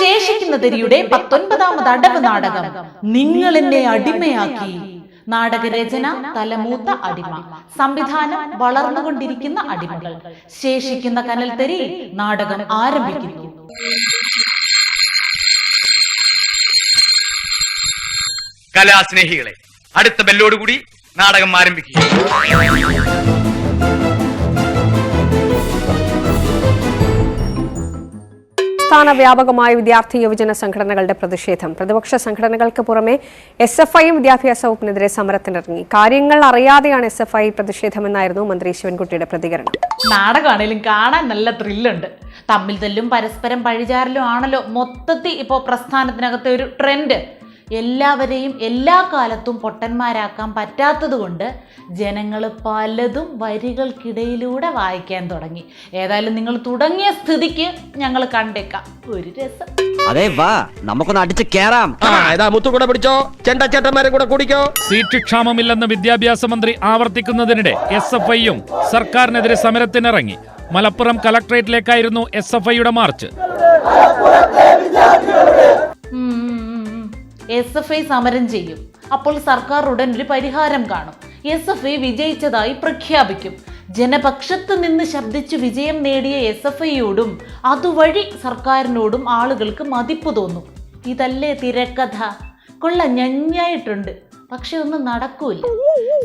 ശേഷിക്കുന്ന തിരിയുടെ പത്തൊൻപതാമത് അടവ് നാടകം. നിങ്ങൾ എന്നെ അടിമയാക്കി. നാടകരചന തലമൂത്ത അടിമ. സംവിധാനം വളർന്നുകൊണ്ടിരിക്കുന്ന അടിമകൾ. ശേഷിക്കുന്ന കനൽത്തരി നാടകം ആരംഭിക്കുന്നു. കലാസ്നേഹികളെ അടുത്ത ബെല്ലോടുകൂടി നാടകം ആരംഭിക്കുക സംസ്ഥാന വ്യാപകമായ വിദ്യാർത്ഥി യുവജന സംഘടനകളുടെ പ്രതിഷേധം. പ്രതിപക്ഷ സംഘടനകൾക്ക് പുറമെ എസ് എഫ് ഐയും വിദ്യാഭ്യാസ വകുപ്പിനെതിരെ സമരത്തിനിറങ്ങി. കാര്യങ്ങൾ അറിയാതെയാണ് എസ് എഫ് ഐ പ്രതിഷേധമെന്നായിരുന്നു മന്ത്രി ശിവൻകുട്ടിയുടെ പ്രതികരണം. നാടകമാണേലും കാണാൻ നല്ല ത്രില്ലുണ്ട്. തമ്മിൽ തല്ലും പരസ്പരം പഴിചാരലും ആണല്ലോ മൊത്തത്തിൽ ഇപ്പോൾ പ്രസ്ഥാനത്തിനകത്തെ ഒരു ട്രെൻഡ്. എല്ലാവരെയും എല്ലാ കാലത്തും പൊട്ടന്മാരാക്കാൻ പറ്റാത്തതുകൊണ്ട് ജനങ്ങൾ പലതും വരികൾക്കിടയിലൂടെ വായിക്കാൻ തുടങ്ങി. ഏതായാലും നിങ്ങൾ തുടങ്ങിയ സ്ഥിതിക്ക് ഞങ്ങൾ കണ്ടേക്കാം. ഒരു രസം. അതെ വാ. നമുക്കൊന്ന് അടിച്ച് കേറാം. കൂടെ പിടിച്ചോ. ചെണ്ട ചേട്ടന്മാരെ കൂടെ കുടിക്കോ. സീറ്റ് ക്ഷാമമില്ലെന്ന് വിദ്യാഭ്യാസ മന്ത്രി ആവർത്തിക്കുന്നതിനിടെ എസ് എഫ് ഐയും സർക്കാരിനെതിരെ സമരത്തിനിറങ്ങി. മലപ്പുറം കലക്ട്രേറ്റിലേക്കായിരുന്നു എസ് എഫ് ഐയുടെ മാർച്ച്. എസ് എഫ് ഐ സമരം ചെയ്യും. അപ്പോൾ സർക്കാർ ഉടൻ ഒരു പരിഹാരം കാണും. എസ് എഫ് ഐ വിജയിച്ചതായി പ്രഖ്യാപിക്കും. ജനപക്ഷത്ത് നിന്ന് ശബ്ദിച്ച് വിജയം നേടിയ എസ് എഫ് ഐയോടും അതുവഴി സർക്കാരിനോടും ആളുകൾക്ക് മതിപ്പ് തോന്നും. ഇതല്ലേ തിരക്കഥ? കൊള്ള ഞഞ്ഞായിട്ടുണ്ട്. പക്ഷെ ഒന്നും നടക്കൂല.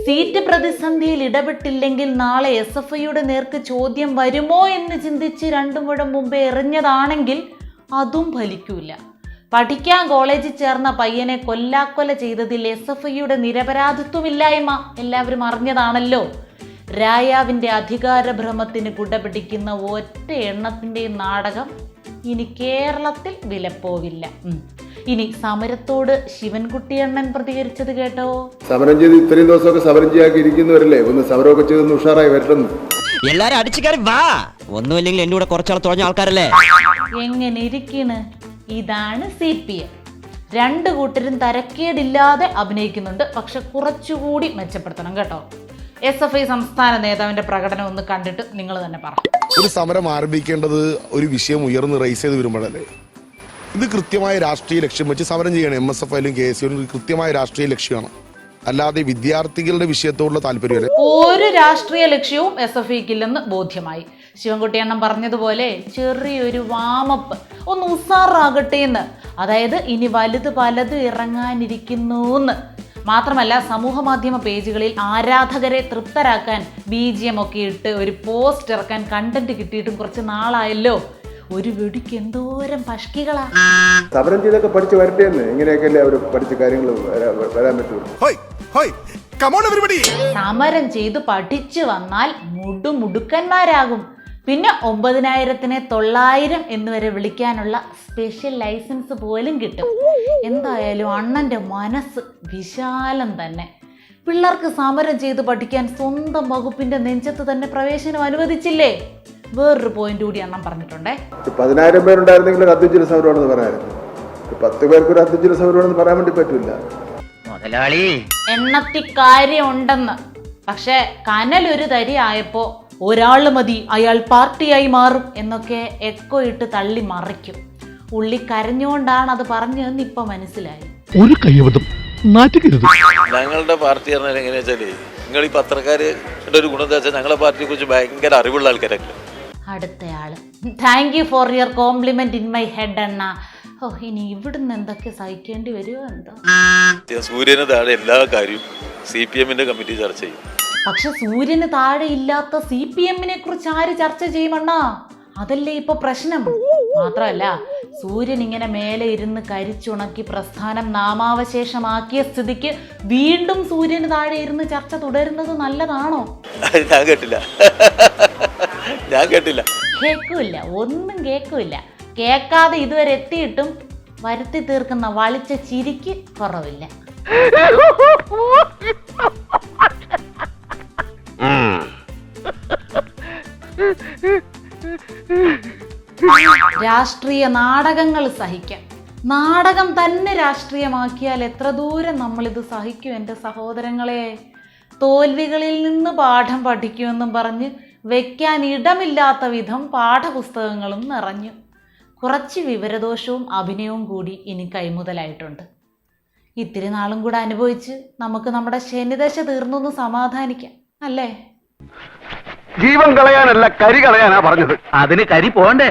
സീറ്റ് പ്രതിസന്ധിയിൽ ഇടപെട്ടില്ലെങ്കിൽ നാളെ എസ് എഫ് ഐയുടെ നേർക്ക് ചോദ്യം വരുമോ എന്ന് ചിന്തിച്ച് രണ്ടു മുഴം മുമ്പേ എറിഞ്ഞതാണെങ്കിൽ അതും ഫലിക്കൂല. പഠിക്കാൻ കോളേജിൽ ചേർന്ന പയ്യനെ കൊല്ലാക്കൊല ചെയ്തതിൽ എസ് എഫ് ഐയുടെ നിരപരാധിത്വമില്ലായ്മ. എല്ലാവരും അറിഞ്ഞതാണല്ലോ. രായാവിന്റെ അധികാരഭ്രമത്തിന് കുടപിടിക്കുന്ന ഒറ്റ എണ്ണത്തിന്റെ നാടകം ഇനി കേരളത്തിൽ വിലപ്പോവില്ല. ഇനി സമരത്തോട് ശിവൻകുട്ടിയണ്ണൻ പ്രതികരിച്ചത് കേട്ടോ. സമരം ചെയ്ത് ഇത്രയും ദിവസമൊക്കെ സമരം ചെയ്യാക്കി ഇരിക്കുന്നവരല്ലേ? ഒന്ന് സമരമൊക്കെ ചെയ്തൊന്ന് ഉഷാറായി വരണം എല്ലാരും അടിച്ചു കയറി വാ. ഒന്നുമില്ലെങ്കിൽ എന്റെ കൂടെ കുറച്ചാൾ തുഴഞ്ഞ ആൾക്കാരല്ലേ? എങ്ങനെ ഇരിക്കണ്? ഇതാണ് സി പി എം. രണ്ട് കൂട്ടരും തരക്കേടില്ലാതെ അഭിനയിക്കുന്നുണ്ട്. പക്ഷെ കുറച്ചുകൂടി മെച്ചപ്പെടുത്തണം കേട്ടോ. എസ് എഫ് ഐ സംസ്ഥാന നേതാവിന്റെ പ്രകടനം ഒന്ന് കണ്ടിട്ട് നിങ്ങൾ തന്നെ പറ. ഒരു സമരം ആരംഭിക്കേണ്ടത് ഒരു വിഷയം ഉയർന്ന് റൈസ് ചെയ്ത് വരുമ്പോഴല്ലേ? ഇത് കൃത്യമായ രാഷ്ട്രീയ ലക്ഷ്യം വെച്ച് സമരം ചെയ്യണം എം എസ് എഫ് ഐയിലും കെ എസ് കൃത്യമായ രാഷ്ട്രീയ ലക്ഷ്യമാണ്. അല്ലാതെ വിദ്യാർത്ഥികളുടെ വിഷയത്തോടുള്ള താല്പര്യമല്ല ഒരു രാഷ്ട്രീയ ലക്ഷ്യവും എസ് എഫ് ഐക്കില്ലെന്ന് ബോധ്യമായി. ശിവൻകുട്ടിയണ്ണം പറഞ്ഞതുപോലെ ചെറിയൊരു വാമപ്പ് ഒന്ന് ഉസാറാകട്ടെ എന്ന് അതായത് ഇനി വലുത് പലത് ഇറങ്ങാനിരിക്കുന്നു എന്ന് മാത്രമല്ല സമൂഹ മാധ്യമ പേജുകളിൽ ആരാധകരെ തൃപ്തരാക്കാൻ ബി ജി എം ഒക്കെ ഇട്ട് ഒരു പോസ്റ്റ് ഇറക്കാൻ കണ്ടന്റ് കിട്ടിയിട്ടും കുറച്ച് നാളായല്ലോ. ഒരു വെടിക്ക് എന്തോരം പഷ്കികളാ. സമരം ചെയ്തൊക്കെ പഠിച്ച് വരട്ടെ എന്ന് ഇങ്ങനെയൊക്കെയല്ലേ അവർ പഠിച്ച കാര്യങ്ങൾ വരാ- വരാൻ പറ്റുള്ളൂ. സമരം ചെയ്ത് പഠിച്ചു വന്നാൽ മുടുമുടുക്കന്മാരാകും. പിന്നെ ഒമ്പതിനായിരത്തിനെ തൊള്ളായിരം എന്ന് വരെ വിളിക്കാനുള്ള സ്പെഷ്യൽ ലൈസൻസ് പോലും കിട്ടും. എന്തായാലും അണ്ണന്റെ മനസ്സ് വിശാലം തന്നെ. പിള്ളേർക്ക് സമരം ചെയ്ത് പഠിക്കാൻ സ്വന്തം വകുപ്പിന്റെ നെഞ്ചത്ത് തന്നെ പ്രവേശനം അനുവദിച്ചില്ലേ? വേറൊരു പോയിന്റ് കൂടി അണ്ണൻ പറഞ്ഞിട്ടുണ്ടേ. പതിനായിരം പേരുണ്ടായിരുന്നെങ്കിൽ അത്യുജ്വല സമരമാണെന്ന് പറയാമായിരുന്നു. പത്ത് പേർക്ക് ഒരു അത്യുജ്വല സമരമാണെന്ന് പറയാൻ വേണ്ടി പറ്റില്ല. മുതലാളി. എണ്ണത്തി കാര്യമുണ്ടെന്ന് പക്ഷെ ഒരു തരി ആയപ്പോൾ ഒരാൾ മതി അയാൾ പാർട്ടിയായി മാറും എന്നൊക്കെ എക്കോ ഇട്ട് തള്ളി മറിക്കും. ഉള്ളി കരഞ്ഞുകൊണ്ടാണ് അത് പറഞ്ഞതെന്ന് ഇപ്പൊ മനസ്സിലായി. ഒരു കൈവതം ഞങ്ങളുടെ പാർട്ടി പറഞ്ഞാൽ എങ്ങനെയാ വെച്ചാൽ നിങ്ങൾ ഈ പത്രക്കാരുടെ ഒരു ഗുണം എന്താ വെച്ചാൽ ഞങ്ങളുടെ പാർട്ടിയെ കുറിച്ച് ഭയങ്കര അറിവുള്ള ആൾക്കാരൊക്കെ. അടുത്തയാൾ. Thank you for your compliment in my head അണ്ണ. ഓ ഇനി ഇവിടുന്ന് എന്തൊക്കെ സഹിക്കേണ്ടി വരുമോ എന്തോ? സൂര്യന് താഴെ എല്ലാ കാര്യവും സി പി എമ്മിന്റെ കമ്മിറ്റി ചർച്ച ചെയ്യും. പക്ഷെ സൂര്യന് താഴെ ഇല്ലാത്ത സി പി എമ്മിനെ കുറിച്ച് ആര് ചർച്ച ചെയ്യുമണ്ണാ അതല്ലേ ഇപ്പൊ പ്രശ്നം? മാത്രല്ല സൂര്യൻ ഇങ്ങനെ മേലെ ഇരുന്ന് കരിച്ചുണക്കി പ്രസ്ഥാനം നാമാവശേഷമാക്കിയ സ്ഥിതിക്ക് വീണ്ടും സൂര്യന് താഴെ ഇരുന്ന് ചർച്ച തുടരുന്നത് നല്ലതാണോ? ഞാൻ കേട്ടില്ല. ഞാൻ കേട്ടില്ല. കേൾക്കൂല ഒന്നും കേൾക്കൂല കേൾക്കാതെ ഇതുവരെ എത്തിയിട്ടും വരുത്തി തീർക്കുന്ന വളിച്ച ചിരിക്ക് കുറവില്ല. രാഷ്ട്രീയ നാടകങ്ങൾ സഹിക്കാം. നാടകം തന്നെ രാഷ്ട്രീയമാക്കിയാൽ എത്ര ദൂരം നമ്മളിത് സഹിക്കും എന്റെ സഹോദരങ്ങളെ? തോൽവികളിൽ നിന്ന് പാഠം പഠിക്കുമെന്നും പറഞ്ഞ് വയ്ക്കാൻ ഇടമില്ലാത്ത വിധം പാഠപുസ്തകങ്ങളും നിറഞ്ഞു. കുറച്ച് വിവരദോഷവും അഭിനയവും കൂടി ഇനി കൈമുതലായിട്ടുണ്ട്. ഇത്തിരി നാളും കൂടെ അനുഭവിച്ച് നമുക്ക് നമ്മുടെ ശനിദശ തീർന്നു സമാധാനിക്കാം അല്ലേ? ജീവൻ കളയാനല്ല കരി കളയാനാ പറഞ്ഞത്. അതിന് കരി പോണ്ടേ?